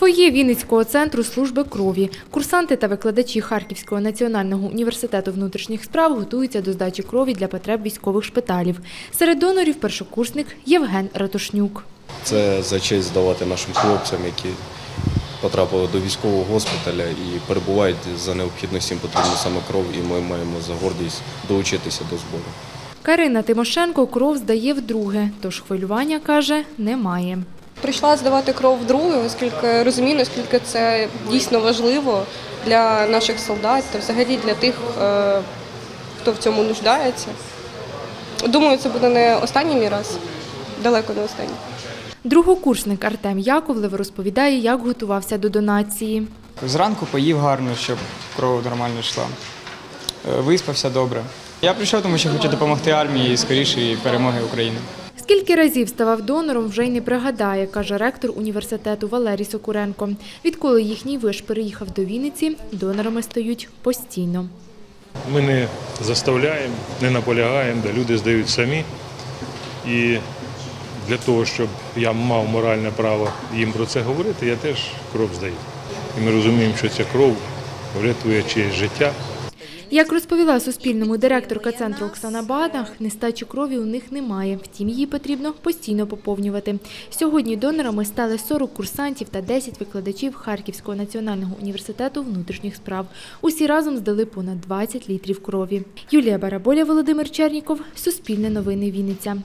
фоє Вінницького центру служби крові. Курсанти та викладачі Харківського національного університету внутрішніх справ готуються до здачі крові для потреб військових шпиталів. Серед донорів першокурсник Євген Ратушнюк. Це за честь здавати нашим хлопцям, які потрапили до військового госпіталя і перебувають за необхідності їм потрібна саме кров, і ми маємо за гордість долучитися до збору. Карина Тимошенко кров здає вдруге, тож хвилювання, каже, немає. Прийшла здавати кров вдруге, оскільки розумію, наскільки це дійсно важливо для наших солдат та взагалі для тих, е, хто в цьому нуждається. Думаю, це буде не останній мій раз, далеко не останній. Другокурсник Артем Яковлев розповідає, як готувався до донації. Зранку поїв гарно, щоб кров нормально йшла. Е, Виспався добре. Я прийшов, тому що хочу допомогти армії і скорішої перемоги України. Скільки разів ставав донором, вже й не пригадає, каже ректор університету Валерій Сокуренко. Відколи їхній виш переїхав до Вінниці, донорами стають постійно. Ми не заставляємо, не наполягаємо, де люди здають самі. І для того, щоб я мав моральне право їм про це говорити, я теж кров здаю. І ми розуміємо, що ця кров врятує чиєсь життя. Як розповіла Суспільному директорка центру Оксана Бадах, нестачі крові у них немає, втім її потрібно постійно поповнювати. Сьогодні донорами стали 40 курсантів та 10 викладачів Харківського національного університету внутрішніх справ. Усі разом здали понад 20 літрів крові. Юлія Бараболя, Володимир Черніков, Суспільне новини Вінниця.